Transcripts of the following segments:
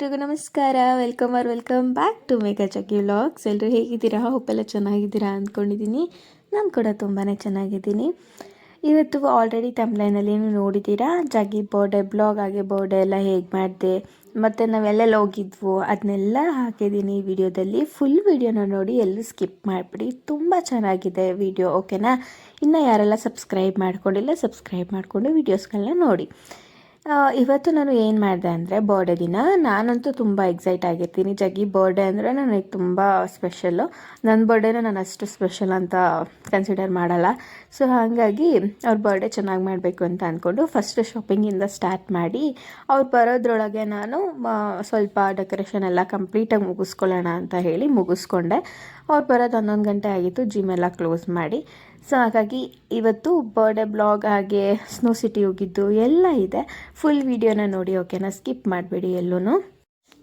ಎಲ್ರಿಗೂ ನಮಸ್ಕಾರ. Welcome R welcome back to Megha Jaggi vlogs ಎಲ್ಲರೂ ಹೇಗಿದ್ದೀರಾ? ಹೋಪೆಲ್ಲ ಚೆನ್ನಾಗಿದ್ದೀರಾ ಅಂದ್ಕೊಂಡಿದ್ದೀನಿ. ನಾನು ಕೂಡ ತುಂಬಾ ಚೆನ್ನಾಗಿದ್ದೀನಿ. ಇವತ್ತು ಆಲ್ರೆಡಿ ತಮ್ಲೈನಲ್ಲಿ ನೋಡಿದ್ದೀರಾ? ಜಗ್ಗಿ ಬರ್ಡೇ ಬ್ಲಾಗ್ ಆಗಿ ಬರ್ಡೇ ಎಲ್ಲ ಹೇಗೆ ಮಾಡಿದೆ? ಮತ್ತು ನಾವೆಲ್ಲೆಲ್ಲ ಹೋಗಿದ್ವು? ಅದನ್ನೆಲ್ಲ ಹಾಕಿದ್ದೀನಿ ಈ ವಿಡಿಯೋದಲ್ಲಿ. ಫುಲ್ ವಿಡಿಯೋನ ನೋಡಿ ಎಲ್ಲೂ ಸ್ಕಿಪ್ ಮಾಡಿಬಿಡಿ. ತುಂಬ ಚೆನ್ನಾಗಿದೆ ವಿಡಿಯೋ ಓಕೆನಾ ಇನ್ನು ಯಾರೆಲ್ಲ ಸಬ್ಸ್ಕ್ರೈಬ್ ಮಾಡ್ಕೊಂಡಿಲ್ಲ ಸಬ್ಸ್ಕ್ರೈಬ್ ಮಾಡಿಕೊಂಡು ವೀಡಿಯೋಸ್ಗಳನ್ನ ನೋಡಿ. ಇವತ್ತು ನಾನು ಏನು ಮಾಡಿದೆ ಅಂದರೆ ಬರ್ಡೇ ದಿನ. ನಾನಂತೂ ತುಂಬ ಎಕ್ಸೈಟ್ ಆಗಿರ್ತೀನಿ. ಜಗ್ಗಿ ಬರ್ಡೇ ಅಂದರೆ ನನಗೆ ತುಂಬ ಸ್ಪೆಷಲ್ಲು ನನ್ನ ಬರ್ಡೇನ ನಾನು ಅಷ್ಟು ಸ್ಪೆಷಲ್ ಅಂತ ಕನ್ಸಿಡರ್ ಮಾಡಲ್ಲ. ಸೊ ಹಾಗಾಗಿ ಅವ್ರ ಬರ್ಡೇ ಚೆನ್ನಾಗಿ ಮಾಡಬೇಕು ಅಂತ ಅಂದ್ಕೊಂಡು ಫಸ್ಟ್ ಶಾಪಿಂಗಿಂದ ಸ್ಟಾರ್ಟ್ ಮಾಡಿ ಅವ್ರು ಬರೋದ್ರೊಳಗೆ ನಾನು ಸ್ವಲ್ಪ ಡೆಕೋರೇಷನ್ ಎಲ್ಲ ಕಂಪ್ಲೀಟಾಗಿ ಮುಗಿಸ್ಕೊಳ್ಳೋಣ ಅಂತ ಹೇಳಿ ಮುಗಿಸ್ಕೊಂಡೆ. ಅವ್ರು ಬರೋದು ಹನ್ನೊಂದು ಗಂಟೆ ಆಗಿತ್ತು. ಜಿಮ್ ಎಲ್ಲ ಕ್ಲೋಸ್ ಮಾಡಿ. ಸೊ ಹಾಗಾಗಿ ಇವತ್ತು ಬರ್ಡೇ ಬ್ಲಾಗ್ ಹಾಗೆ ಸ್ನೋ ಸಿಟಿ ಹೋಗಿದ್ದು ಎಲ್ಲ ಇದೆ. ಫುಲ್ ವಿಡಿಯೋನ ನೋಡಿ ಓಕೆನಾ ಸ್ಕಿಪ್ ಮಾಡಬೇಡಿ ಎಲ್ಲೂ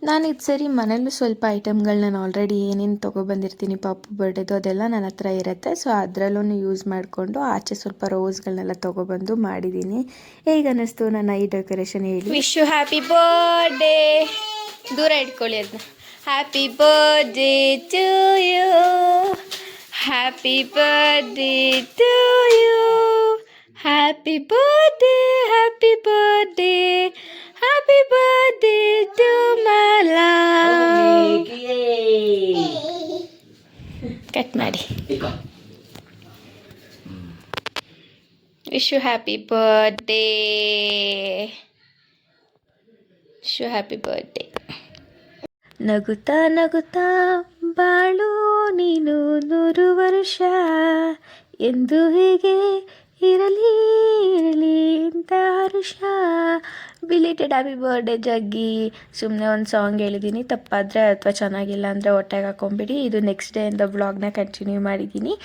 ನಾನು ಇದು ಸರಿ ಮನೇಲೂ ಸ್ವಲ್ಪ ಐಟಮ್ಗಳನ್ನ ನಾನು ಆಲ್ರೆಡಿ ಏನೇನು ತೊಗೊಬಂದಿರ್ತೀನಿ ಪಾಪು ಬರ್ಡೇದು ಅದೆಲ್ಲ ನನ್ನ ಹತ್ರ ಇರುತ್ತೆ. ಸೊ ಅದರಲ್ಲೂ ಯೂಸ್ ಮಾಡಿಕೊಂಡು ಆಚೆ ಸ್ವಲ್ಪ ರೋಸ್ಗಳನ್ನೆಲ್ಲ ತೊಗೊಬಂದು ಮಾಡಿದ್ದೀನಿ ಹೇಗೆ ಅನ್ನಿಸ್ತು ನನ್ನ ಈ ಡೆಕೋರೇಷನ್ ಹೇಳಿ? ವಿಶ್ ಯು ಹ್ಯಾಪಿ ಬರ್ಡೇ ದೂರ ಇಟ್ಕೊಳ್ಳಿ ಅದನ್ನ happy birthday to you happy birthday to you happy birthday happy birthday happy birthday to Mala cut ಮಾಡಿ wish you happy birthday wish you happy birthday ನಗುತ್ತಾ ನಗುತ್ತಾ ಬಾಳು ನೀನು ನೂರು ವರ್ಷ. ಎಂದು ಹೀಗೆ ಇರಲಿ ಇರಲಿ ಇಂಥ ಹರ್ಷ. ಬಿಲೇಟೆಡ್ ಹ್ಯಾಪಿ ಬರ್ಡೇ ಜಗ್ಗಿ. ಸುಮ್ಮನೆ ಒಂದು ಸಾಂಗ್ ಹೇಳಿದ್ದೀನಿ ತಪ್ಪಾದರೆ ಅಥವಾ ಚೆನ್ನಾಗಿಲ್ಲ ಅಂದರೆ ಹೊಟ್ಟೆಗೆ ಹಾಕೊಂಬಿಡಿ. ಇದು ನೆಕ್ಸ್ಟ್ ಡೇ ಡೇಯಿಂದ ಬ್ಲಾಗ್ನ ಕಂಟಿನ್ಯೂ ಮಾಡಿದ್ದೀನಿ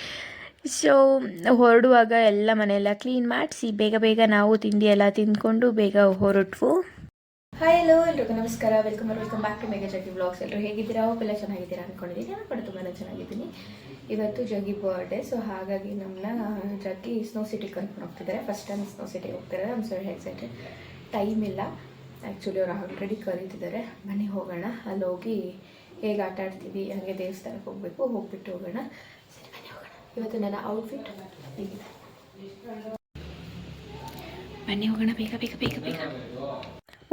ಸೊ ಹೊರಡುವಾಗ ಎಲ್ಲ ಮನೆಯೆಲ್ಲ ಕ್ಲೀನ್ ಮಾಡಿಸಿ, ಬೇಗ ಬೇಗ ನಾವು ತಿಂಡಿ ಎಲ್ಲ ತಿಂದ್ಕೊಂಡು ಬೇಗ ಹೊರಟ್ವು. ಹಾಯ್ ಹಲೋ ಎಲ್ರಿಗೂ ನಮಸ್ಕಾರ. Welcome welcome back to Megha Jaggi blogs ಎಲ್ಲರೂ ಹೇಗಿದ್ದೀರಾ? ಅವೆಲ್ಲ ಚೆನ್ನಾಗಿದ್ದೀರಾ ಅಂದ್ಕೊಂಡಿದ್ದೀನಿ ನಾನು ಕೂಡ ತುಂಬಾ ಚೆನ್ನಾಗಿದ್ದೀನಿ. ಇವತ್ತು ಜಗ್ಗಿ ಬರ್ಡೇ ಸೊ ಹಾಗಾಗಿ ನಮ್ಮನ್ನ ಜಗ್ಗಿ ಸ್ನೋ ಸಿಟಿ ಕರ್ಕೊಂಡು ಹೋಗ್ತಿದ್ದಾರೆ. ಫಸ್ಟ್ ಟೈಮ್ ಸ್ನೋ ಸಿಟಿಗೆ ಹೋಗ್ತಿದ್ದಾರೆ. ನಮ್ಮ ಸರಿ ಎಕ್ಸೈಟೆಡ್ ಟೈಮ್ ಇಲ್ಲ. ಆ್ಯಕ್ಚುಲಿ ಅವ್ರು ಆಲ್ರೆಡಿ ಕರೀತಿದ್ದಾರೆ. ಮನೆ ಹೋಗೋಣ. ಅಲ್ಲಿ ಹೋಗಿ ಹೇಗೆ ಆಟ ಆಡ್ತೀವಿ, ಹಾಗೆ ದೇವಸ್ಥಾನಕ್ಕೆ ಹೋಗಬೇಕು. ಹೋಗ್ಬಿಟ್ಟು ಹೋಗೋಣ. ಸರಿ ಹೋಗೋಣ. ಇವತ್ತು ನನ್ನ ಔಟ್ಫಿಟ್ ಬನ್ನಿ ಹೋಗೋಣ. ಬೇಗ ಬೇಗ ಬೇಗ ಬೇಗ.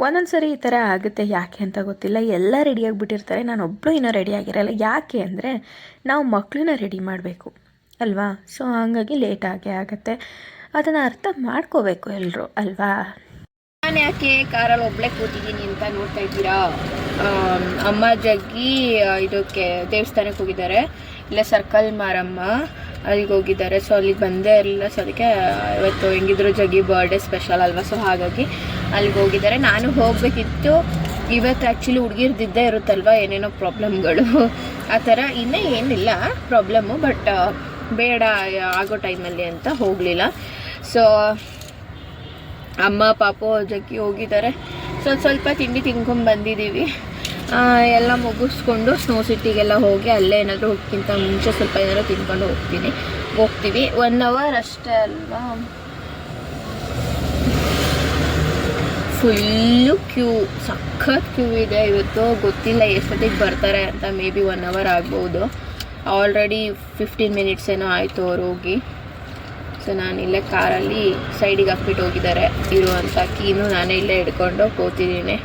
ಒಂದೊಂದು ಸರಿ ಈ ಥರ ಆಗುತ್ತೆ, ಯಾಕೆ ಅಂತ ಗೊತ್ತಿಲ್ಲ. ಎಲ್ಲ ರೆಡಿಯಾಗಿಬಿಟ್ಟಿರ್ತಾರೆ ನಾನು ಒಬ್ಬಳು ಇನ್ನೂ ರೆಡಿ ಆಗಿರಲ್ಲ. ಯಾಕೆ ಅಂದರೆ ನಾವು ಮಕ್ಕಳನ್ನ ರೆಡಿ ಮಾಡಬೇಕು, ಅಲ್ವಾ? ಸೊ ಹಾಗಾಗಿ ಲೇಟ್ ಆಗೇ ಆಗುತ್ತೆ. ಅದನ್ನು ಅರ್ಥ ಮಾಡ್ಕೋಬೇಕು ಎಲ್ಲರೂ ಅಲ್ವಾ? ನಾನು ಯಾಕೆ ಕಾರಲ್ಲಿ ಒಬ್ಬಳೇ ಕೂತಿದ್ದೀನಿ ಅಂತ ನೋಡ್ತಾ ಇದ್ದೀರಾ? ಅಮ್ಮ ಜಗ್ಗಿ ಇದಕ್ಕೆ ದೇವಸ್ಥಾನಕ್ಕೆ ಹೋಗಿದ್ದಾರೆ. ಇಲ್ಲ, ಸರ್ಕಲ್ ಮಾರಮ್ಮ. ಅಲ್ಲಿಗೆ ಹೋಗಿದ್ದಾರೆ. ಸೊ ಅಲ್ಲಿಗೆ ಬಂದೇ ಇರಲಿಲ್ಲ. ಸೊ ಅದಕ್ಕೆ ಇವತ್ತು ಹೆಂಗಿದ್ರು ಜಗ್ಗಿ ಬರ್ಡೇ ಸ್ಪೆಷಲ್ ಅಲ್ವಾ? ಸೊ ಹಾಗಾಗಿ ಅಲ್ಲಿಗೆ ಹೋಗಿದ್ದಾರೆ. ನಾನು ಹೋಗಬೇಕಿತ್ತು. ಇವತ್ತು ಆ್ಯಕ್ಚುಲಿ ಹುಡುಗಿರ್ದಿದ್ದೇ ಇರುತ್ತಲ್ವ? ಏನೇನೋ ಪ್ರಾಬ್ಲಮ್ಗಳು ಆ ಥರ ಇನ್ನೂ ಏನಿಲ್ಲ ಪ್ರಾಬ್ಲಮ್ಮು ಬಟ್ ಬೇಡ, ಆಗೋ ಟೈಮಲ್ಲಿ ಅಂತ ಹೋಗಲಿಲ್ಲ. ಸೊ ಅಮ್ಮ, ಪಾಪು ಜಗ್ಗಿ ಹೋಗಿದ್ದಾರೆ. ಸ್ವಲ್ಪ ಸ್ವಲ್ಪ ತಿಂಡಿ ತಿನ್ಕೊಂಡು ಬಂದಿದ್ದೀವಿ. ಎಲ್ಲ ಮುಗಿಸ್ಕೊಂಡು ಸ್ನೋ ಸಿಟಿಗೆಲ್ಲ ಹೋಗಿ ಅಲ್ಲೇ ಏನಾದರೂ ಹೋಗ್ಕಿಂತ ಮುಂಚೆ ಸ್ವಲ್ಪ ಏನಾದರೂ ತಿನ್ಕೊಂಡು ಹೋಗ್ತೀನಿ. ಹೋಗ್ತೀವಿ. ಒನ್ ಅವರ್ ಅಷ್ಟೇ ಅಲ್ವಾ? ಫುಲ್ಲು ಕ್ಯೂ ಸಖತ್ ಕ್ಯೂ ಇದೆ ಇವತ್ತು. ಗೊತ್ತಿಲ್ಲ ಎಷ್ಟೊತ್ತಿಗೆ ಬರ್ತಾರೆ ಅಂತ ಮೇ ಬಿ ಒನ್ ಅವರ್ ಆಗ್ಬೋದು. ಆಲ್ರೆಡಿ ಫಿಫ್ಟೀನ್ ಮಿನಿಟ್ಸ್ ಏನೋ ಆಯಿತು ಅವ್ರು ಹೋಗಿ. ಸೊ ನಾನು ಇಲ್ಲೇ ಕಾರಲ್ಲಿ ಸೈಡಿಗೆ ಹಾಕ್ಬಿಟ್ಟು ಹೋಗಿದ್ದಾರೆ. ಇರುವಂಥ ಕೀನು ನಾನೇ ಇಲ್ಲೇ ಹಿಡ್ಕೊಂಡು ಕೂತಿದ್ದೀನಿ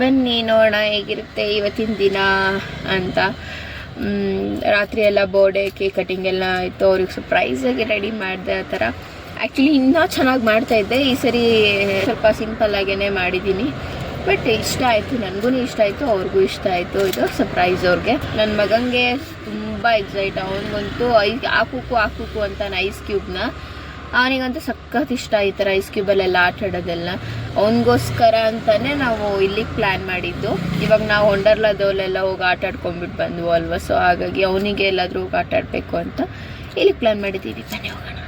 ಬನ್ನಿ ನೋಡೋಣ ಹೇಗಿರುತ್ತೆ ಇವತ್ತಿನ ದಿನ ಅಂತ. ರಾತ್ರಿ ಎಲ್ಲ ಬೋರ್ಡೆ ಕೇಕ್ ಕಟಿಂಗ್ ಎಲ್ಲ ಆಯಿತು ಅವ್ರಿಗೆ ಸರ್ಪ್ರೈಸಾಗಿ ರೆಡಿ ಮಾಡಿದೆ ಆ ಥರ. ಆ್ಯಕ್ಚುಲಿ ಇನ್ನೂ ಚೆನ್ನಾಗಿ ಮಾಡ್ತಾಯಿದ್ದೆ ಈ ಸರಿ ಸ್ವಲ್ಪ ಸಿಂಪಲ್ ಆಗೇ ಮಾಡಿದ್ದೀನಿ. ಬಟ್ ಇಷ್ಟ ಆಯಿತು. ನನಗೂ ಇಷ್ಟ ಆಯಿತು. ಅವ್ರಿಗೂ ಇಷ್ಟ ಆಯಿತು. ಇದು ಸರ್ಪ್ರೈಸ್ ಅವ್ರಿಗೆ. ನನ್ನ ಮಗನಿಗೆ ತುಂಬ ಎಕ್ಸೈಟ್ ಅವನಿಗಂತೂ ಐ ಹಾಕುಕು ಹಾಕುಕು ಅಂತ ಐಸ್ ಕ್ಯೂಬ್ನ ಅವನಿಗಂತೂ ಸಖತ್ ಇಷ್ಟ ಈ ಥರ ಐಸ್ ಕ್ಯೂಬಲ್ಲೆಲ್ಲ ಆಟ ಆಡೋದೆಲ್ಲ. ಅವನಿಗೋಸ್ಕರ ಅಂತಲೇ ನಾವು ಇಲ್ಲಿಗೆ ಪ್ಲ್ಯಾನ್ ಮಾಡಿದ್ದು. ಇವಾಗ ನಾವು ಹೊಂಡರ್ಲಾದವಲ್ಲೆಲ್ಲ ಹೋಗಿ ಆಟ ಆಡ್ಕೊಂಡ್ಬಿಟ್ಟು ಬಂದ್ವು ಅಲ್ವಾ? ಸೊ ಹಾಗಾಗಿ ಅವನಿಗೆ ಎಲ್ಲಾದರೂ ಹೋಗಿ ಆಟ ಆಡಬೇಕು ಅಂತ ಇಲ್ಲಿಗೆ ಪ್ಲ್ಯಾನ್ ಮಾಡಿದ್ದೀವಿ. ತಾನೇ ಹೋಗೋಣ.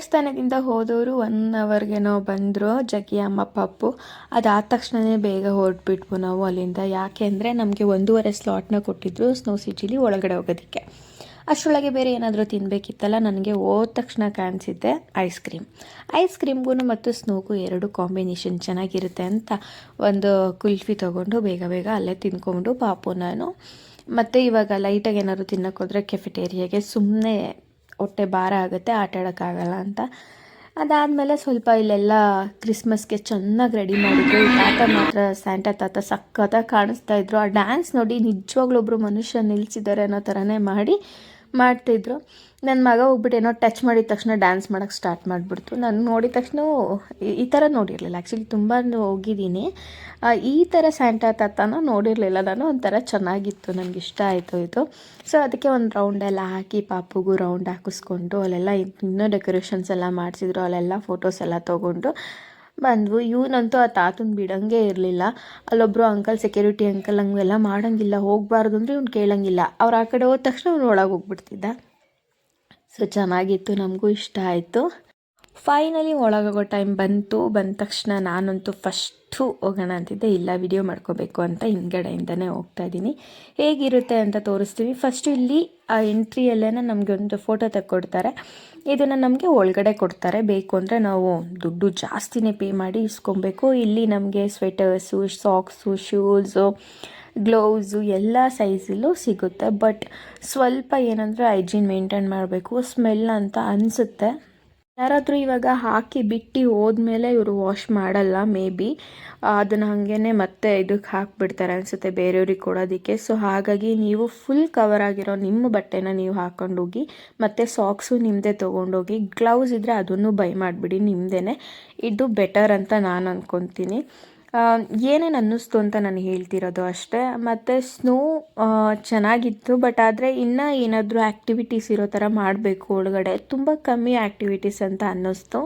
ದೇವಸ್ಥಾನದಿಂದ ಹೋದವರು ಒನ್ ಅವರ್ಗೇನೋ ಬಂದರು, ಜಗ್ಗಿ ಅಮ್ಮ ಪಪ್ಪು ಅದಾದ ತಕ್ಷಣವೇ ಬೇಗ ಹೊರಟ್ಬಿಟ್ವು ನಾವು ಅಲ್ಲಿಂದ. ಯಾಕೆ ಅಂದರೆ ನಮಗೆ ಒಂದೂವರೆ ಸ್ಲಾಟ್ನ ಕೊಟ್ಟಿದ್ರು ಸ್ನೋ ಸಿಟಿಲಿ ಒಳಗಡೆ ಹೋಗೋದಕ್ಕೆ. ಅಷ್ಟರೊಳಗೆ ಬೇರೆ ಏನಾದರೂ ತಿನ್ನಬೇಕಿತ್ತಲ್ಲ ನನಗೆ ಹೋದ ತಕ್ಷಣ ಕಾಣಿಸಿದ್ದೆ ಐಸ್ ಕ್ರೀಮ್ ಐಸ್ ಕ್ರೀಮ್ಗೂ ಮತ್ತು ಸ್ನೋಗೂ ಎರಡು ಕಾಂಬಿನೇಷನ್ ಚೆನ್ನಾಗಿರುತ್ತೆ ಅಂತ ಒಂದು ಕುಲ್ಫಿ ತೊಗೊಂಡು ಬೇಗ ಬೇಗ ಅಲ್ಲೇ ತಿನ್ಕೊಂಡು ಪಾಪು ನಾನು. ಮತ್ತು ಇವಾಗ ಲೈಟಾಗಿ ಏನಾದ್ರು ತಿನ್ನೋಕೆ ಹೋದರೆ ಕೆಫಿಟೇರಿಯಾಗೆ ಸುಮ್ಮನೆ ಹೊಟ್ಟೆ ಭಾರ ಆಗುತ್ತೆ, ಆಟ ಆಡೋಕ್ಕಾಗಲ್ಲ ಅಂತ. ಅದಾದಮೇಲೆ ಸ್ವಲ್ಪ ಇಲ್ಲೆಲ್ಲ ಕ್ರಿಸ್ಮಸ್ಗೆ ಚೆನ್ನಾಗಿ ರೆಡಿ ಮಾಡಿದ್ರು. ತಾತ ಮಾತ್ರ ಸ್ಯಾಂಟಾ ತಾತ ಸಖತ್ತಾಗಿ ಕಾಣಿಸ್ತಾ ಇದ್ರು. ಆ ಡ್ಯಾನ್ಸ್ ನೋಡಿ ನಿಜವಾಗ್ಲೂ ಒಬ್ಬರು ಮನುಷ್ಯ ನಿಲ್ಸಿದ್ದಾರೆ ಅನ್ನೋ ಥರನೇ ಮಾಡಿ ಮಾಡ್ತಿದ್ರು. ನನ್ನ ಮಗ ಹೋಗ್ಬಿಟ್ಟು ಏನೋ ಟಚ್ ಮಾಡಿದ ತಕ್ಷಣ ಡ್ಯಾನ್ಸ್ ಮಾಡೋಕ್ಕೆ ಸ್ಟಾರ್ಟ್ ಮಾಡಿಬಿಡ್ತು. ನಾನು ನೋಡಿದ ತಕ್ಷಣ ಈ- ಥರ ನೋಡಿರಲಿಲ್ಲ. ಆ್ಯಕ್ಚುಲಿ ತುಂಬ ಹೋಗಿದ್ದೀನಿ. ಈ ಥರ ಸ್ಯಾಂಟಾ ತಾತನ ನೋಡಿರಲಿಲ್ಲ ನಾನು. ಒಂಥರ ಚೆನ್ನಾಗಿತ್ತು. ನನಗೆ ಇಷ್ಟ ಆಯಿತು ಇದು. ಸೊ ಅದಕ್ಕೆ ಒಂದು ರೌಂಡ್ ಎಲ್ಲ ಹಾಕಿ, ಪಾಪುಗೂ ರೌಂಡ್ ಹಾಕಿಸ್ಕೊಂಡು, ಅಲ್ಲೆಲ್ಲ ಇನ್ನೂ ಡೆಕೋರೇಷನ್ಸ್ ಎಲ್ಲ ಮಾಡಿಸಿದ್ರು. ಅಲ್ಲೆಲ್ಲ ಫೋಟೋಸ್ ಎಲ್ಲ ತೊಗೊಂಡು ಬಂದ್ವು. ಇವನಂತೂ ಆ ತಾತನ ಬಿಡಂಗೆ ಇರಲಿಲ್ಲ. ಅಲ್ಲೊಬ್ಬರು ಅಂಕಲ್ ಸೆಕ್ಯೂರಿಟಿ ಅಂಕಲ್ ಹಂಗೆಲ್ಲ ಮಾಡೋಂಗಿಲ್ಲ, ಹೋಗಬಾರ್ದು ಅಂದರೆ ಇವ್ನು ಕೇಳಂಗಿಲ್ಲ. ಅವ್ರು ಆ ಕಡೆ ಹೋದ ತಕ್ಷಣ ಅವ್ನು ಒಳಗೆ ಹೋಗ್ಬಿಡ್ತಿದ್ದ. ಸೊ ಚೆನ್ನಾಗಿತ್ತು, ನಮಗೂ ಇಷ್ಟ ಆಯಿತು. ಫೈನಲಿ ಒಳಗಾಗೋ ಟೈಮ್ ಬಂತು. ಬಂದ ತಕ್ಷಣ ನಾನಂತೂ ಫಸ್ಟು ಹೋಗೋಣ ಅಂತಿದ್ದೆ. ಇಲ್ಲ ವಿಡಿಯೋ ಮಾಡ್ಕೋಬೇಕು ಅಂತ ಹಿಂದ್ಗಡೆಯಿಂದನೇ ಹೋಗ್ತಾ ಇದ್ದೀನಿ. ಹೇಗಿರುತ್ತೆ ಅಂತ ತೋರಿಸ್ತೀನಿ ಫಸ್ಟು ಇಲ್ಲಿ ಆ ಎಂಟ್ರಿಯಲ್ಲೇ ನಮಗೆ ಒಂದು ಫೋಟೋ ತೆಕ್ಕೊಡ್ತಾರೆ. ಇದನ್ನು ನಮಗೆ ಒಳಗಡೆ ಕೊಡ್ತಾರೆ. ಬೇಕು ಅಂದರೆ ನಾವು ದುಡ್ಡು ಜಾಸ್ತಿನೇ ಪೇ ಮಾಡಿ ಇಸ್ಕೊಬೇಕು. ಇಲ್ಲಿ ನಮಗೆ ಸ್ವೆಟರ್ಸು ಸಾಕ್ಸು ಶೂಸು ಗ್ಲೌಸು ಎಲ್ಲ ಸೈಜಲ್ಲೂ ಸಿಗುತ್ತೆ. ಬಟ್ ಸ್ವಲ್ಪ ಏನಂದರೆ ಹೈಜೀನ್ ಮೇಂಟೈನ್ ಮಾಡಬೇಕು. ಸ್ಮೆಲ್ ಅಂತ ಅನಿಸುತ್ತೆ. ಯಾರಾದರೂ ಇವಾಗ ಹಾಕಿ ಬಿಟ್ಟು ಹೋದ್ಮೇಲೆ ಇವರು ವಾಶ್ ಮಾಡಲ್ಲ ಮೇ ಬಿ ಅದನ್ನು ಹಾಗೇ ಮತ್ತೆ ಇದಕ್ಕೆ ಹಾಕಿಬಿಡ್ತಾರೆ ಅನಿಸುತ್ತೆ, ಬೇರೆಯವ್ರಿಗೆ ಕೊಡೋದಕ್ಕೆ. ಸೊ ಹಾಗಾಗಿ ನೀವು ಫುಲ್ ಕವರ್ ಆಗಿರೋ ನಿಮ್ಮ ಬಟ್ಟೆನ ನೀವು ಹಾಕೊಂಡೋಗಿ, ಮತ್ತು ಸಾಕ್ಸು ನಿಮ್ಮದೇ ತೊಗೊಂಡೋಗಿ ಗ್ಲೌಸ್ ಇದ್ದರೆ ಅದನ್ನು ಬೈ ಮಾಡಿಬಿಡಿ ನಿಮ್ಮದೇ ಇದು ಬೆಟರ್ ಅಂತ ನಾನು ಅಂದ್ಕೊತೀನಿ ಏನೇನು ಅನ್ನಿಸ್ತು ಅಂತ ನಾನು ಹೇಳ್ತಿರೋದು ಅಷ್ಟೇ. ಮತ್ತು ಸ್ನೋ ಚೆನ್ನಾಗಿತ್ತು ಬಟ್ ಆದರೆ ಇನ್ನೂ ಏನಾದರೂ ಆ್ಯಕ್ಟಿವಿಟೀಸ್ ಇರೋ ಥರ ಮಾಡಬೇಕು ಒಳಗಡೆ. ತುಂಬ ಕಮ್ಮಿ ಆ್ಯಕ್ಟಿವಿಟೀಸ್ ಅಂತ ಅನ್ನಿಸ್ತು.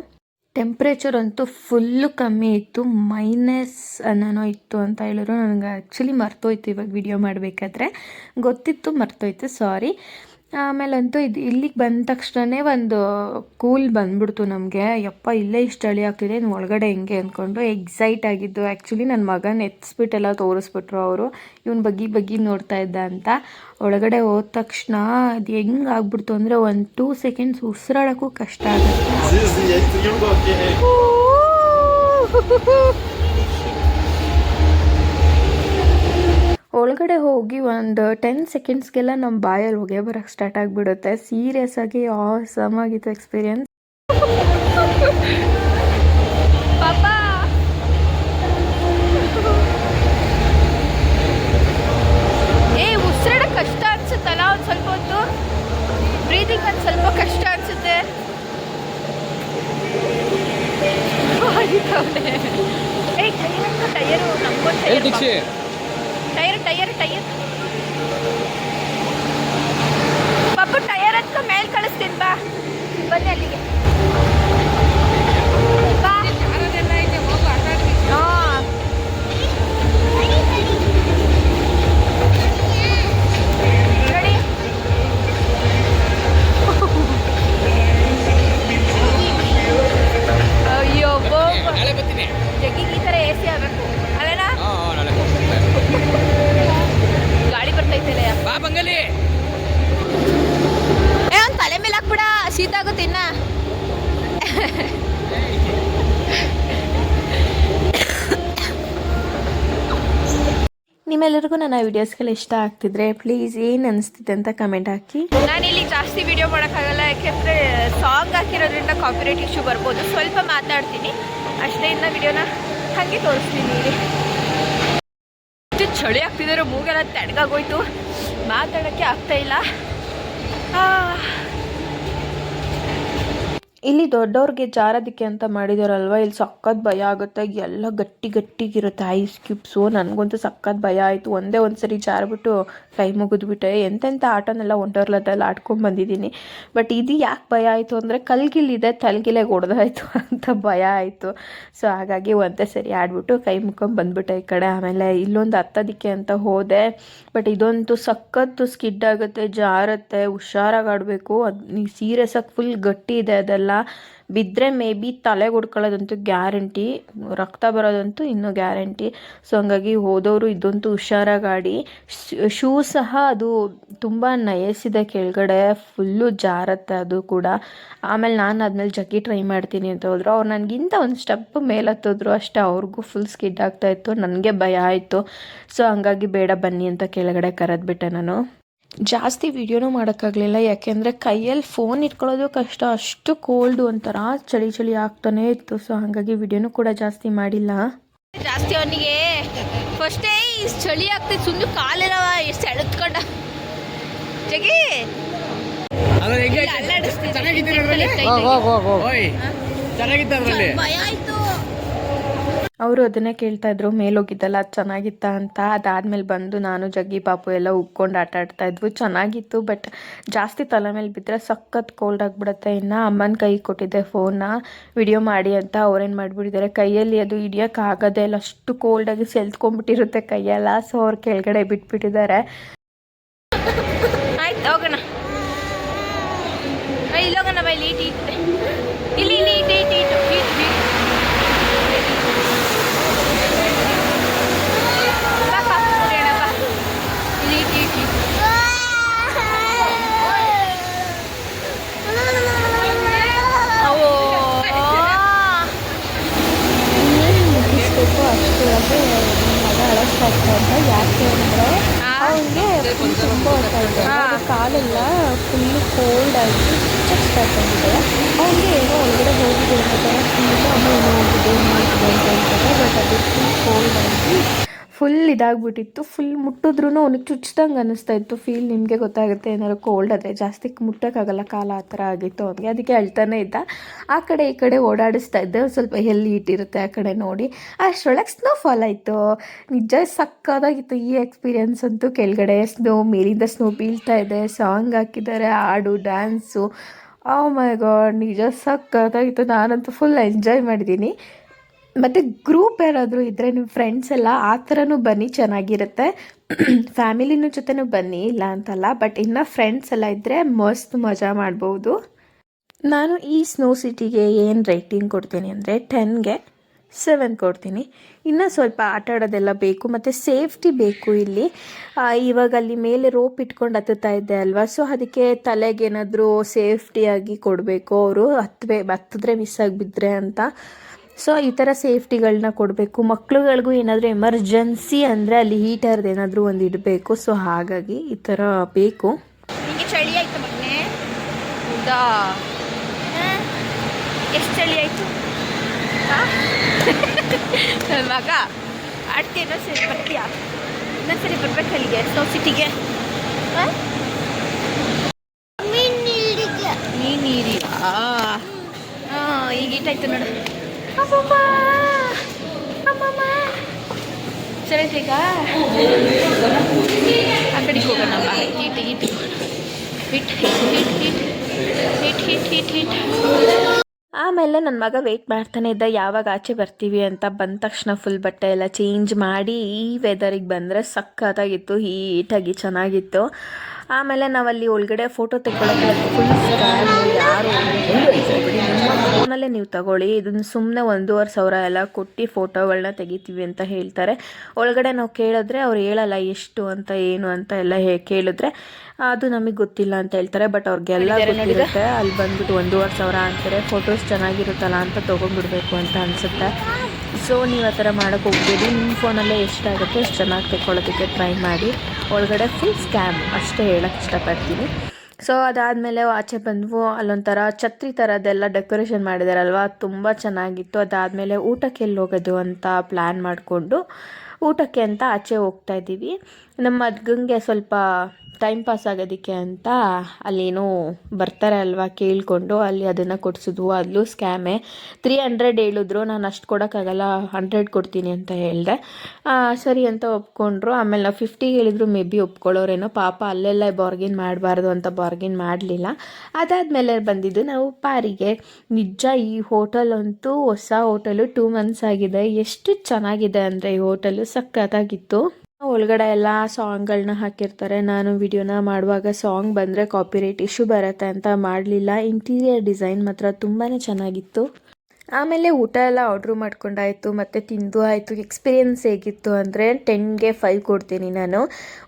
ಟೆಂಪ್ರೇಚರ್ ಅಂತೂ ಫುಲ್ಲು ಕಮ್ಮಿ ಇತ್ತು. ಮೈನಸ್ ಅನ್ನೋ ಇತ್ತು ಅಂತ ಹೇಳಿದ್ರು. ನನಗೆ ಆ್ಯಕ್ಚುಲಿ ಮರ್ತೋಯ್ತು ಇವಾಗ ವಿಡಿಯೋ ಮಾಡಬೇಕಾದ್ರೆ. ಗೊತ್ತಿತ್ತು, ಮರ್ತೋಯ್ತು ಸಾರಿ ಆಮೇಲಂತೂ ಇದು ಇಲ್ಲಿಗೆ ಬಂದ ತಕ್ಷಣನೇ ಒಂದು ಕೂಲ್ ಬಂದ್ಬಿಡ್ತು ನಮಗೆ. ಯಪ್ಪ ಇಲ್ಲೇ ಇಷ್ಟು ಚಳಿ ಆಗ್ತಿದೆ ಇನ್ನು ಒಳಗಡೆ ಹೆಂಗೆ ಅಂದ್ಕೊಂಡು ಎಕ್ಸೈಟ್ ಆಗಿದ್ದು. ಆ್ಯಕ್ಚುಲಿ ನನ್ನ ಮಗನ ಎತ್ಸ್ಬಿಟ್ಟೆಲ್ಲ ತೋರಿಸ್ಬಿಟ್ರು ಅವರು. ಇವನು ಬಗ್ಗಿ ಬಗ್ಗಿ ನೋಡ್ತಾ ಇದ್ದ ಅಂತ. ಒಳಗಡೆ ಹೋದ ತಕ್ಷಣ ಅದು ಹೆಂಗೆ ಆಗ್ಬಿಡ್ತು ಅಂದರೆ ಒಂದು ಟೂ ಸೆಕೆಂಡ್ಸ್ ಉಸಿರಾಡೋಕ್ಕೂ ಕಷ್ಟ ಆಗುತ್ತೆ. ಒಳಗಡೆ ಹೋಗಿ ಒಂದು ಟೆನ್ ಸೆಕೆಂಡ್ಸ್ಗೆಲ್ಲ ನಮ್ಮ ಬಾಯಲ್ಲಿ ಹೊಗೆ ಬರೋಕ್ಕೆ ಸ್ಟಾರ್ಟ್ ಆಗಿಬಿಡುತ್ತೆ. ಸೀರಿಯಸ್ ಆಗಿ ಆಸಮ್ ಆಗಿತ್ತು ಎಕ್ಸ್ಪೀರಿಯನ್ಸ್ ಪಾಪ! ಏ ಉಸಿರಾಡ ಕಷ್ಟ ಅನ್ಸುತ್ತಲ್ಲ? ಒಂದು ಸ್ವಲ್ಪ ಹೊತ್ತು ಬ್ರೀದಿಂಗ್ ಒಂದು ಸ್ವಲ್ಪ ಕಷ್ಟ ಅನ್ಸುತ್ತೆ. ಏ ಟೈರು ನಮ್ಗೊಂದು ಟೈರ್ ಟೈರ್ ಟೈರ್ ಬಾ ಬಂಗಲಿ. ಏ ಒಂದು ತಲೆ ಮೇಲೆ ಹಾಕ್ಬಿಡ ಶೀತ ಆಗುತ್ತೆ ಇನ್ನ. ನಿಮ್ಮೆಲ್ಲರಿಗೂ ನನ್ನ ವಿಡಿಯೋಸ್ಗಳು ಇಷ್ಟ ಆಗ್ತಿದ್ರೆ ಪ್ಲೀಸ್ ಏನು ಅನಿಸ್ತಿದೆ ಅಂತ ಕಮೆಂಟ್ ಹಾಕಿ. ನಾನು ಇಲ್ಲಿ ಜಾಸ್ತಿ ವಿಡಿಯೋ ಮಾಡೋಕ್ಕಾಗಲ್ಲ ಯಾಕೆಂದರೆ ಸಾಂಗ್ ಹಾಕಿರೋದ್ರಿಂದ ಕಾಪಿರೇಟ್ ಇಶ್ಯೂ ಬರ್ಬೋದು. ಸ್ವಲ್ಪ ಮಾತಾಡ್ತೀನಿ. ಅಷ್ಟೇ ಇನ್ನ ವಿಡಿಯೋನ ಹಾಗೆ ತೋರಿಸ್ತೀನಿ ಚಳಿ ಆಗ್ತಿದ್ದಾರೆ ಮೂಗೆಲ್ಲ ತಣ್ಣಗಾಗೋಯ್ತು ಮಾತಾಡೋಕ್ಕೆ ಆಗ್ತಾ ಇಲ್ಲ ದೊಡ್ಡವ್ರಿಗೆ ಜಾರೋದಕ್ಕೆ ಅಂತ ಮಾಡಿದಾರಲ್ವಾ? ಇಲ್ಲಿ ಸಖತ್ ಭಯ ಆಗುತ್ತೆ. ಎಲ್ಲ ಗಟ್ಟಿ ಗಟ್ಟಿಗಿರುತ್ತೆ ಐಸ್ ಕ್ಯೂಬ್ಸು ನನಗಂತೂ ಸಖತ್ ಭಯ ಆಯಿತು. ಒಂದೇ ಒಂದು ಸರಿ ಜಾರ್ಬಿಟ್ಟು ಕೈ ಮುಗಿದ್ಬಿಟ್ಟೆ. ಎಂತೆಂಥ ಆಟನೆಲ್ಲ ಒಂಟರ್ಲದಲ್ಲಿ ಆಡ್ಕೊಂಡು ಬಂದಿದ್ದೀನಿ. ಬಟ್ ಇದು ಯಾಕೆ ಭಯ ಆಯಿತು ಅಂದರೆ ಕಲ್ಗಿಲಿದೆ ತಲೆಗಿಲೆ ಹೊಡೆದಾಯ್ತು ಅಂತ ಭಯ ಆಯಿತು. ಸೊ ಹಾಗಾಗಿ ಒಂದೇ ಸರಿ ಆಡ್ಬಿಟ್ಟು ಕೈ ಮುಕ್ಕೊಂಡು ಬಂದ್ಬಿಟ್ಟೆ ಈ ಕಡೆ. ಆಮೇಲೆ ಇಲ್ಲೊಂದು ಹತ್ತೋದಕ್ಕೆ ಅಂತ ಹೋದೆ. ಬಟ್ ಇದೊಂದು ಸಖತ್ತು ಸ್ಕಿಡ್ ಆಗುತ್ತೆ, ಜಾರತ್ತೆ, ಹುಷಾರಾಗಿ ಆಡಬೇಕು. ಅದು ಸೀರಿಯಸ್ ಆಗಿ ಫುಲ್ ಗಟ್ಟಿ ಇದೆ ಅದೆಲ್ಲ. ಬಿದ್ದರೆ ಮೇ ಬಿ ತಲೆಗೆ ಹೊಡ್ಕೊಳ್ಳೋದಂತೂ ಗ್ಯಾರಂಟಿ, ರಕ್ತ ಬರೋದಂತೂ ಇನ್ನೂ ಗ್ಯಾರಂಟಿ. ಸೊ ಹಂಗಾಗಿ ಹೋದವರು ಇದಂತೂ ಹುಷಾರ ಗಾಡಿ ಶೂ ಸಹ ಅದು ತುಂಬ ನಯಸಿದೆ ಕೆಳಗಡೆ ಫುಲ್ಲು ಜಾರತ್ತೆ ಅದು ಕೂಡ. ಆಮೇಲೆ ನಾನು ಅದ್ಮೇಲೆ ಜಗ್ಗಿ ಟ್ರೈ ಮಾಡ್ತೀನಿ ಅಂತ ಹೋದ್ರು. ಅವ್ರು ನನಗಿಂತ ಒಂದು ಸ್ಟೆಪ್ ಮೇಲೆ ಹತ್ತಿದ್ರು ಅಷ್ಟೇ, ಅವ್ರಿಗೂ ಫುಲ್ ಸ್ಕಿಡ್ ಆಗ್ತಾಯಿತ್ತು ನನಗೆ ಭಯ ಆಯಿತು. ಸೊ ಹಂಗಾಗಿ ಬೇಡ ಬನ್ನಿ ಅಂತ ಕೆಳಗಡೆ ಕರೆದ್ಬಿಟ್ಟೆ ನಾನು. ಜಾಸ್ತಿ ವಿಡಿಯೋನೂ ಮಾಡೋಕ್ಕಾಗಲಿಲ್ಲ. ಯಾಕೆಂದರೆ ಕೈಯಲ್ಲಿ ಫೋನ್ ಇಟ್ಕೊಳ್ಳೋದು ಕಷ್ಟ. ಅಷ್ಟು ಕೋಲ್ಡು ಒಂಥರ ಚಳಿ ಚಳಿ ಆಗ್ತಾನೇ ಇತ್ತು. ಸೊ ಹಾಗಾಗಿ ವಿಡಿಯೋನೂ ಕೂಡ ಜಾಸ್ತಿ ಮಾಡಿಲ್ಲ. ಜಾಸ್ತಿ ಅವನಿಗೆ ಫಸ್ಟೇ ಇಷ್ಟು ಚಳಿ ಆಗ್ತೈತೆ ಸುಮ್ಮನೆ ಕಾಲೆಲ್ಲ ಎಷ್ಟು ಎಳೆದ್ಕೊಂಡ ಜಗಿ ಅದ್ರ ಅವರು ಅದನ್ನೇ ಕೇಳ್ತಾ ಇದ್ರು, ಮೇಲೋಗಿದ್ದಲ್ಲ, ಅದು ಚೆನ್ನಾಗಿತ್ತ ಅಂತ. ಅದಾದ್ಮೇಲೆ ಬಂದು ನಾನು, ಜಗ್ಗಿ, ಪಾಪು ಎಲ್ಲ ಉಕ್ಕೊಂಡು ಆಟ ಆಡ್ತಾ ಇದ್ವು. ಚೆನ್ನಾಗಿತ್ತು, ಬಟ್ ಜಾಸ್ತಿ ತಲೆ ಮೇಲೆ ಬಿದ್ದರೆ ಸಖತ್ ಕೋಲ್ಡ್ ಆಗಿಬಿಡುತ್ತೆ. ಇನ್ನು ಅಮ್ಮನ ಕೈ ಕೊಟ್ಟಿದ್ದೆ ಫೋನ್ನ ವಿಡಿಯೋ ಮಾಡಿ ಅಂತ ಅವ್ರೇನು ಮಾಡಿಬಿಟ್ಟಿದ್ದಾರೆ ಕೈಯಲ್ಲಿ ಅದು ಹಿಡಿಯೋಕ್ಕಾಗೋದೇ ಇಲ್ಲ. ಅಷ್ಟು ಕೋಲ್ಡಾಗಿ ಸೆಲ್ತ್ಕೊಂಡ್ಬಿಟ್ಟಿರುತ್ತೆ ಕೈಯೆಲ್ಲ. ಸೊ, ಅವ್ರು ಕೆಳಗಡೆ ಬಿಟ್ಬಿಟ್ಟಿದ್ದಾರೆ ಆಯ್ತು, ಹೋಗೋಣ. ಇಲ್ಲಿ ಹೋಗೋಣ ಬಾ ಇಲ್ಲಿ ಇಟ್ಟು ಇಟ್ಟು ಇಲ್ಲಿ ಇಲ್ಲಿ ಇಟ್ಟು ಇಟ್ಟು ಇಟ್ಟು ಇಟ್ಟು ಇಟ್ಟು ಬಾ, ಬಾ, ಕುಡಿಯೋಣ, ಬಾ. ಇಲ್ಲಿ ಇಟ್ಟು ಇಟ್ಟು ಇಟ್ಟು. ಅವೋ. ಮುಗಿಸ್ಬೇಕು ಅಷ್ಟೊಳಗೆ ಮಗ ಅಳಸ್ತಾ ಅಂತ ಯಾಕೆ ಅಂದರೆ ಅವನಿಗೆ ಫುಲ್ ತುಂಬ ಹೊತ್ತಾಯಿತು ಅದು ಕಾಲೆಲ್ಲ ಫುಲ್ಲು ಕೋಲ್ಡ್ ಚಿಪ್ಸ್ ಆಗಿದೆ ಅವನಿಗೆ ಏನೋ ಒಳಗಡೆ ಹೋಗಿದೆ ಅಂತ ಫುಲ್ ಅಮ್ಮ ಏನೋ ಹೋಗಿದೆ ಏನು ಮಾಡ್ತಿದೆ ಅಂತ ಹೇಳ್ತಾರೆ ಬಟ್ ಅದು ಫುಲ್ ಕೋಲ್ಡ್ ಆಗಿ ಫುಲ್ ಇದಾಗ್ಬಿಟ್ಟಿತ್ತು. ಫುಲ್ ಮುಟ್ಟಿದ್ರೂ ಅವನಿಗೆ ಚುಚ್ಚಿದಂಗೆ ಅನ್ನಿಸ್ತಾ ಇತ್ತು. ಫೀಲ್ ನಿಮಗೆ ಗೊತ್ತಾಗುತ್ತೆ ಏನಾದ್ರು ಕೋಲ್ಡ್ ಆದರೆ ಜಾಸ್ತಿ ಮುಟ್ಟೋಕ್ಕಾಗಲ್ಲ. ಕಾಲ ಆ ಥರ ಆಗಿತ್ತು ಅವನಿಗೆ. ಅದಕ್ಕೆ ಅಳ್ತಾನೆ ಇದ್ದ. ಆ ಕಡೆ ಈ ಕಡೆ ಓಡಾಡಿಸ್ತಾ ಇದ್ದೆ. ಸ್ವಲ್ಪ ಎಲ್ಲಿ ಇಟ್ಟಿರುತ್ತೆ ಆ ಕಡೆ ನೋಡಿ. ಅಷ್ಟರೊಳಗೆ ಸ್ನೋ ಫಾಲ್ ಆಯಿತು. ನಿಜ ಸಕ್ಕದಾಗಿತ್ತು ಈ ಎಕ್ಸ್ಪೀರಿಯನ್ಸ್ ಅಂತೂ ಕೆಳಗಡೆ. ಸ್ನೋ ಮೇಲಿಂದ ಸ್ನೋ ಬೀಳ್ತಾ ಇದೆ. ಸಾಂಗ್ ಹಾಕಿದ್ದಾರೆ, ಹಾಡು ಡ್ಯಾನ್ಸು ಮೈ ಗಾಡ್ ನಿಜ ಸಕ್ಕದಾಗಿತ್ತು. ನಾನಂತೂ ಫುಲ್ ಎಂಜಾಯ್ ಮಾಡಿದ್ದೀನಿ. ಮತ್ತು ಗ್ರೂಪ್ ಯಾರಾದರೂ ಇದ್ದರೆ ನಿಮ್ಮ ಫ್ರೆಂಡ್ಸ್ ಎಲ್ಲ ಆ ಥರನೂ ಬನ್ನಿ, ಚೆನ್ನಾಗಿರುತ್ತೆ. ಫ್ಯಾಮಿಲಿನೂ ಜೊತೆನೂ ಬನ್ನಿ, ಇಲ್ಲ ಅಂತಲ್ಲ ಬಟ್ ಇನ್ನು ಫ್ರೆಂಡ್ಸ್ ಎಲ್ಲ ಇದ್ದರೆ ಮಸ್ತ್ ಮಜಾ ಮಾಡ್ಬೋದು. ನಾನು ಈ ಸ್ನೋ ಸಿಟಿಗೆ ಏನು ರೇಟಿಂಗ್ ಕೊಡ್ತೀನಿ ಅಂದರೆ ಟೆನ್ಗೆ ಸೆವೆನ್ ಕೊಡ್ತೀನಿ. ಇನ್ನು ಸ್ವಲ್ಪ ಆಟ ಆಡೋದೆಲ್ಲ ಬೇಕು, ಮತ್ತು ಸೇಫ್ಟಿ ಬೇಕು ಇಲ್ಲಿ. ಇವಾಗ ಅಲ್ಲಿ ಮೇಲೆ ರೋಪ್ ಇಟ್ಕೊಂಡು ಹತ್ತುತ್ತಾ ಇದ್ದೆ ಅಲ್ವಾ ಸೊ ಅದಕ್ಕೆ ತಲೆಗೇನಾದರೂ ಸೇಫ್ಟಿಯಾಗಿ ಕೊಡಬೇಕು. ಅವರು ಹತ್ತವೆ ಹತ್ತಿದ್ರೆ ಮಿಸ್ ಆಗಿಬಿದ್ರೆ ಅಂತ. ಸೊ ಈ ಥರ ಸೇಫ್ಟಿಗಳನ್ನ ಕೊಡಬೇಕು. ಮಕ್ಳುಗಳಿಗೂ ಏನಾದರೂ ಎಮರ್ಜೆನ್ಸಿ ಅಂದರೆ ಅಲ್ಲಿ ಹೀಟರ್ದು ಏನಾದರೂ ಒಂದು ಇಡಬೇಕು. ಸೊ ಹಾಗಾಗಿ ಈ ಥರ ಬೇಕು. ಚಳಿ ಆಯಿತು ಮೊನ್ನೆ ಹೌದಾ? ಎಷ್ಟು ಚಳಿ ಆಯಿತು? ನನ್ನ ಮಗ ಆಡ್ತೀಯ ಇನ್ನೊಂದ್ಸರಿ ಬರ್ತೀಯಾ? ಇನ್ನೊಂದ್ಸರಿ ಬರ್ಬೇಕು ಅಲ್ಲಿಗೆ ಸ್ನೋ ಸಿಟಿಗೆ ನೀನು ನೀರಿಯಾ ಹಾಂ ಈಗ ಈಟಾಯ್ತು ನೋಡು. ಅಮ್ಮಮ್ಮ ಅಮ್ಮಮ್ಮ ಸರಿ ಈಗ ಆ ಕಡೆಗೆ ಹೋಗೋಣ ಬಾ hit hit hit hit hit hit hit hit hit hit ಆಮೇಲೆ ನನ್ನ ಮಗ ವೆಯ್ಟ್ ಮಾಡ್ತಾನೆ ಇದ್ದ, ಯಾವಾಗ ಆಚೆ ಬರ್ತೀವಿ ಅಂತ ಬಂದ ತಕ್ಷಣ ಫುಲ್ ಬಟ್ಟೆ ಎಲ್ಲ ಚೇಂಜ್ ಮಾಡಿ ಈ ವೆದರಿಗೆ ಬಂದರೆ ಸಕ್ಕತ್ತಾಗಿತ್ತು ಹೀಟಾಗಿ ಚೆನ್ನಾಗಿತ್ತು. ಆಮೇಲೆ ನಾವಲ್ಲಿ ಒಳಗಡೆ ಫೋಟೋ ತೆಕ್ಕೊಳ್ಳೋಕೆ ಫುಲ್ ಯಾರು ಫೋನಲ್ಲೇ ನೀವು ತಗೊಳ್ಳಿ ಇದನ್ನು ಸುಮ್ಮನೆ ಒಂದೂವರೆ ಸಾವಿರ ಎಲ್ಲ ಕೊಟ್ಟು ಫೋಟೋಗಳನ್ನ ತೆಗಿತೀವಿ ಅಂತ ಹೇಳ್ತಾರೆ. ಒಳಗಡೆ ನಾವು ಕೇಳಿದ್ರೆ ಅವ್ರು ಹೇಳಲ್ಲ, ಎಷ್ಟು ಅಂತ, ಏನು ಅಂತ ಎಲ್ಲ ಹೇ ಕೇಳಿದ್ರೆ ಅದು ನಮಗೆ ಗೊತ್ತಿಲ್ಲ ಅಂತ ಹೇಳ್ತಾರೆ ಬಟ್ ಅವ್ರಿಗೆಲ್ಲ ಗೊತ್ತಿರುತ್ತೆ. ಅಲ್ಲಿ ಬಂದ್ಬಿಟ್ಟು ಒಂದೂವರೆ ಸಾವಿರ ಅಂತಾರೆ. ಫೋಟೋಸ್ ಚೆನ್ನಾಗಿರುತ್ತಲ್ಲ ಅಂತ ತೊಗೊಂಡ್ಬಿಡ್ಬೇಕು ಅಂತ ಅನಿಸುತ್ತೆ. ಸೊ ನೀವು ಆ ಥರ ಮಾಡೋಕ್ಕೆ ಹೋಗ್ಬೇಡಿ. ನಿಮ್ಮ ಫೋನಲ್ಲೇ ಎಷ್ಟಾಗುತ್ತೆ ಅಷ್ಟು ಚೆನ್ನಾಗಿ ತೆಕ್ಕೊಳ್ಳೋದಕ್ಕೆ ಟ್ರೈ ಮಾಡಿ. ಒಳಗಡೆ ಫುಲ್ ಸ್ಕ್ಯಾಮ್ ಅಷ್ಟೇ ಹೇಳಕ್ಕೆ ಇಷ್ಟಪಡ್ತೀನಿ. ಸೊ ಅದಾದಮೇಲೆ ಆಚೆ ಬಂದವು. ಅಲ್ಲೊಂಥರ ಛತ್ರಿ ಥರದ್ದೆಲ್ಲ ಡೆಕೋರೇಷನ್ ಮಾಡಿದಾರಲ್ವ? ತುಂಬ ಚೆನ್ನಾಗಿತ್ತು. ಅದಾದಮೇಲೆ ಊಟಕ್ಕೆ ಎಲ್ಲಿ ಹೋಗೋದು ಅಂತ ಪ್ಲ್ಯಾನ್ ಮಾಡಿಕೊಂಡು ಊಟಕ್ಕೆ ಅಂತ ಆಚೆ ಹೋಗ್ತಾ ಇದ್ದೀವಿ. ನಮ್ಮ ಅದ್ಗಂಗೆ ಸ್ವಲ್ಪ ಟೈಮ್ ಪಾಸ್ ಆಗೋದಕ್ಕೆ ಅಂತ ಅಲ್ಲೇನೋ ಬರ್ತಾರೆ ಅಲ್ವಾ ಕೇಳಿಕೊಂಡು ಅಲ್ಲಿ ಅದನ್ನು ಕೊಡಿಸಿದ್ವು ಅಲ್ಲೂ ಸ್ಕ್ಯಾಮೇ ತ್ರೀ ಹಂಡ್ರೆಡ್ ಹೇಳಿದ್ರು, ನಾನು ಅಷ್ಟು ಕೊಡೋಕ್ಕಾಗಲ್ಲ ಹಂಡ್ರೆಡ್ ಕೊಡ್ತೀನಿ ಅಂತ ಹೇಳಿದೆ. ಸರಿ ಅಂತ ಒಪ್ಕೊಂಡ್ರು. ಆಮೇಲೆ ನಾವು ಫಿಫ್ಟಿ ಹೇಳಿದ್ರು ಮೇ ಬಿ ಒಪ್ಕೊಳ್ಳೋರೇನೋ. ಪಾಪ ಅಲ್ಲೆಲ್ಲ ಬಾರ್ಗಿನ್ ಮಾಡಬಾರ್ದು ಅಂತ ಬಾರ್ಗಿನ್ ಮಾಡಲಿಲ್ಲ. ಅದಾದಮೇಲೆ ಬಂದಿದ್ದು ನಾವು ಪಾರಿಗೆ. ನಿಜ ಈ ಹೋಟೆಲ್ ಅಂತೂ ಹೊಸ ಹೋಟೆಲು ಟೂ ಮಂತ್ಸ್ ಆಗಿದೆ. ಎಷ್ಟು ಚೆನ್ನಾಗಿದೆ ಅಂದರೆ ಈ ಹೋಟೆಲು ಸಖತ್ತಾಗಿತ್ತು. ಒಳಗಡೆ ಎಲ್ಲ ಸಾಂಗ್ಗಳನ್ನ ಹಾಕಿರ್ತಾರೆ. ನಾನು ವಿಡಿಯೋನ ಮಾಡುವಾಗ ಸಾಂಗ್ ಬಂದರೆ ಕಾಪಿರೈಟ್ ಇಶ್ಯೂ ಬರುತ್ತೆ ಅಂತ ಮಾಡಲಿಲ್ಲ. ಇಂಟೀರಿಯರ್ ಡಿಸೈನ್ ಮಾತ್ರ ತುಂಬಾ ಚೆನ್ನಾಗಿತ್ತು. ಆಮೇಲೆ ಊಟ ಎಲ್ಲ ಆರ್ಡ್ರ್ ಮಾಡ್ಕೊಂಡಾಯಿತು, ಮತ್ತು ತಿಂದು ಆಯಿತು. ಎಕ್ಸ್ಪೀರಿಯೆನ್ಸ್ ಹೇಗಿತ್ತು ಅಂದರೆ ಟೆನ್ಗೆ ಫೈವ್ ಕೊಡ್ತೀನಿ ನಾನು.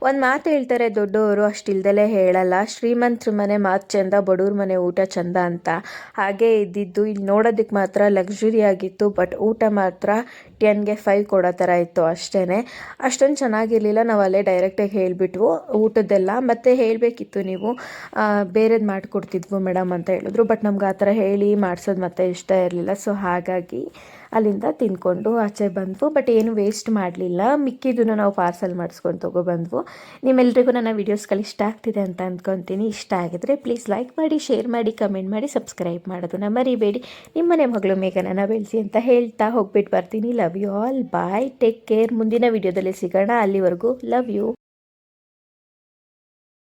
ಒಂದು ಮಾತು ಹೇಳ್ತಾರೆ ದೊಡ್ಡವರು ಅಷ್ಟಿಲ್ದಲೇ ಹೇಳಲ್ಲ. ಶ್ರೀಮಂತ್ರ ಮನೆ ಮಾತು ಚಂದ, ಬಡವ್ರ ಮನೆ ಊಟ ಚಂದ ಅಂತ. ಹಾಗೇ ಇದ್ದಿದ್ದು ಇಲ್ಲಿ ನೋಡೋದಕ್ಕೆ ಮಾತ್ರ ಲಕ್ಸುರಿ ಆಗಿತ್ತು ಬಟ್ ಊಟ ಮಾತ್ರ ಟೆನ್ಗೆ ಫೈವ್ ಕೊಡೋ ಥರ ಇತ್ತು ಅಷ್ಟೇ ಅಷ್ಟೊಂದು ಚೆನ್ನಾಗಿರಲಿಲ್ಲ. ನಾವು ಅಲ್ಲೇ ಡೈರೆಕ್ಟಾಗಿ ಹೇಳಿಬಿಟ್ವು ಊಟದ್ದೆಲ್ಲ. ಮತ್ತು ಹೇಳಬೇಕಿತ್ತು ನೀವು ಬೇರೆದು ಮಾಡಿಕೊಡ್ತಿದ್ವು ಮೇಡಮ್ ಅಂತ ಹೇಳಿದ್ರು. ಬಟ್ ನಮ್ಗೆ ಆ ಥರ ಹೇಳಿ ಮಾಡಿಸೋದು ಮತ್ತೆ ಇಷ್ಟ ಇರಲಿಲ್ಲ. ಸೊ ಹಾಗಾಗಿ ಅಲ್ಲಿಂದ ತಿಂದ್ಕೊಂಡು ಆಚೆ ಬಂದ್ವು. ಬಟ್ ಏನು ವೇಸ್ಟ್ ಮಾಡಲಿಲ್ಲ. ಮಿಕ್ಕಿದ್ದನ್ನು ನಾವು ಪಾರ್ಸಲ್ ಮಾಡಿಸ್ಕೊಂಡು ತೊಗೊಬಂದ್ವು ನಿಮ್ಮೆಲ್ಲರಿಗೂ ನನ್ನ ವೀಡಿಯೋಸ್ಗಳು ಇಷ್ಟ ಆಗ್ತಿದೆ ಅಂತ ಅಂದ್ಕೊತೀನಿ ಇಷ್ಟ ಆಗಿದ್ರೆ ಪ್ಲೀಸ್ ಲೈಕ್ ಮಾಡಿ ಶೇರ್ ಮಾಡಿ ಕಮೆಂಟ್ ಮಾಡಿ ಸಬ್ಸ್ಕ್ರೈಬ್ ಮಾಡೋದನ್ನ ಮರಿಬೇಡಿ. ನಿಮ್ಮನೆ ಮಗಳು ಮೇಘನನ್ನ ಬೆಳೆಸಿ ಅಂತ ಹೇಳ್ತಾ ಹೋಗ್ಬಿಟ್ಟು ಬರ್ತೀನಿ. Love you all bye take care ಮುಂದಿನ ವೀಡಿಯೋದಲ್ಲಿ ಸಿಗೋಣ. ಅಲ್ಲಿವರೆಗೂ ಲವ್ ಯು